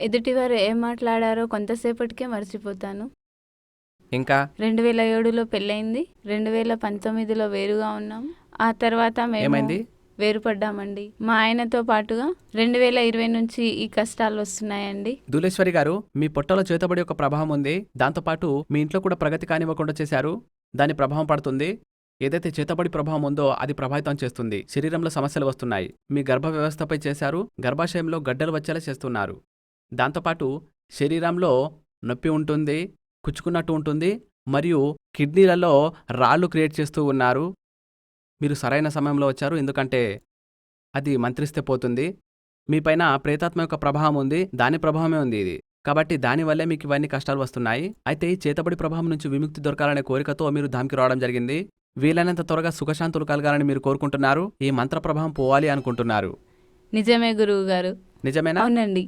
ఎదుటివారు ఏం మాట్లాడారో కొంతసేపటికే మర్చిపోతాను. ఇంకా? రెండు వేల ఏడులో పెళ్ళయింది. రెండు వేల పంతొమ్మిదిలో వేరుగా ఉన్నాం. ఆ తర్వాత మేము ఏమైంది? వేరుపడ్డామండి. మా ఆయనతో పాటుగా రెండు వేల ఇరవై నుంచి ఈ కష్టాలు వస్తున్నాయండి. దులేశ్వరి గారు మీ పొట్టలో చేతబడి ఒక ప్రభావం ఉంది. దాంతోపాటు మీ ఇంట్లో కూడా ప్రగతి కానివ్వకుండా చేశారు. దాని ప్రభావం పడుతుంది. ఏదైతే చేతబడి ప్రభావం ఉందో అది ప్రభావితం చేస్తుంది. శరీరంలో సమస్యలు వస్తున్నాయి. మీ గర్భ వ్యవస్థపై చేశారు. గర్భాశయంలో గడ్డలు వచ్చేలా చేస్తున్నారు. దాంతోపాటు శరీరంలో నొప్పి ఉంటుంది కుచ్చుకున్నట్టు ఉంటుంది మరియు కిడ్నీలలో రాళ్ళు క్రియేట్ చేస్తూ ఉన్నారు. మీరు సరైన సమయంలో వచ్చారు ఎందుకంటే అది మంత్రిస్తే పోతుంది. మీపైన ప్రేతాత్మ యొక్క ప్రభావం ఉంది దాని ప్రభావమే ఉంది ఇది. కాబట్టి దానివల్లే మీకు ఇవన్నీ కష్టాలు వస్తున్నాయి. అయితే ఈ చేతబడి ప్రభావం నుంచి విముక్తి దొరకాలనే కోరికతో మీరు ధామ్కి రావడం జరిగింది. వీలైనంత త్వరగా సుఖశాంతులు కలగాలని మీరు కోరుకుంటున్నారు. ఈ మంత్ర ప్రభావం పోవాలి అనుకుంటున్నారు. నిజమే గురువు గారు నిజమేనా? అవునండి.